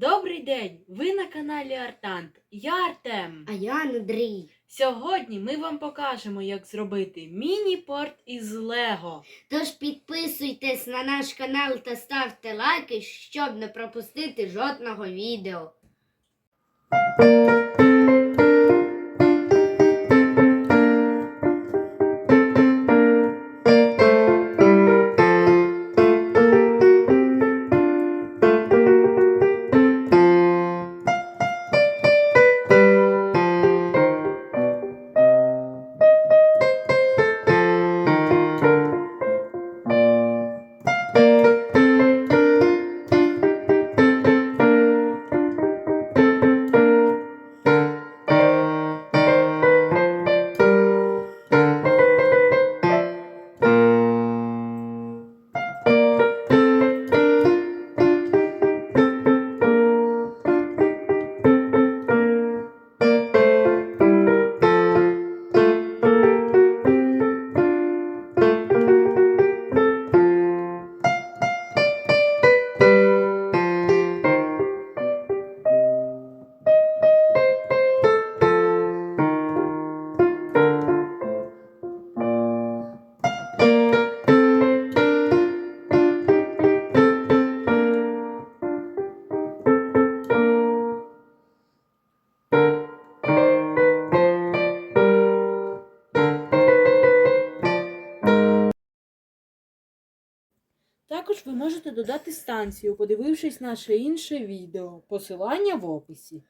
Добрий день! Ви на каналі Артант. Я Артем. А я Андрій. Сьогодні ми вам покажемо, як зробити міні-порт із Лего. Тож підписуйтесь на наш канал та ставте лайки, щоб не пропустити жодного відео. Також ви можете додати станцію, подивившись наше інше відео. Посилання в описі.